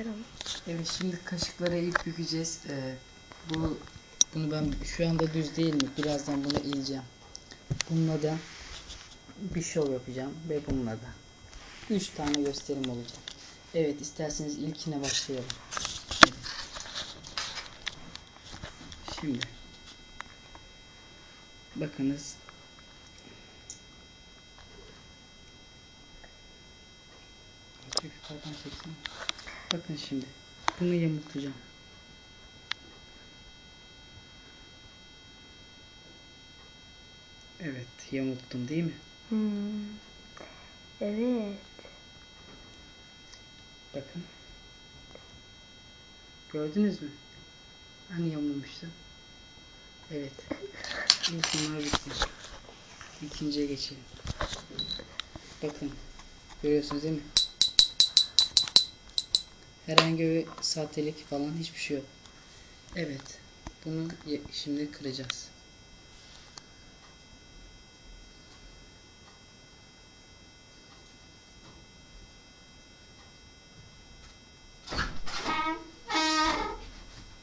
çıkaralım. Evet şimdi kaşıkları ilk bükeceğiz. Ee, bu bunu ben şu anda düz değil mi? Birazdan bunu ileceğim. Bununla da bir şov yapacağım ve bununla da. Üç tane gösterim olacak. Evet isterseniz ilkine başlayalım. Şimdi bakınız yukarıdan çeksene. Bakın şimdi. Bunu yamultacağım. Evet, yamulttum değil mi? Hmm. Evet. Bakın. Gördünüz mü? Hani yamulmuştu? Evet. İlk numara bitti. İkinciye geçelim. Bakın. Görüyorsunuz değil mi? Herhangi bir sahtelik falan hiçbir şey yok. Evet. Bunu şimdi kıracağız.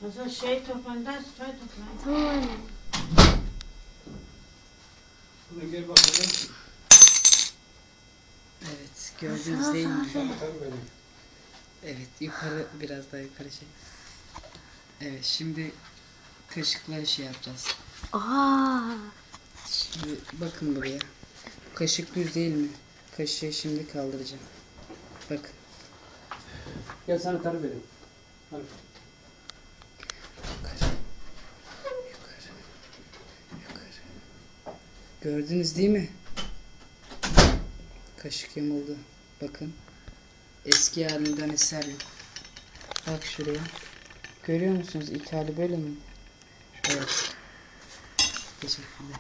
Mesela şey toplandan çay toplayın. Tamam anne. Bunu gel bakalım. Evet. Gördünüz değil mi? Evet. Yukarı biraz daha yukarı çek. Evet. Şimdi kaşıkları şey yapacağız. Aa. Şimdi bakın buraya. Kaşık düz değil mi? Kaşığı şimdi kaldıracağım. Bakın. Gel sana tarif edeyim. Hadi. Yukarı. Yukarı. Yukarı. Gördünüz değil mi? Kaşık yamuldu. Bakın. Eski halinden eser yok. Bak şuraya. Görüyor musunuz? İlk hali böyle mi? Evet. Teşekkürler.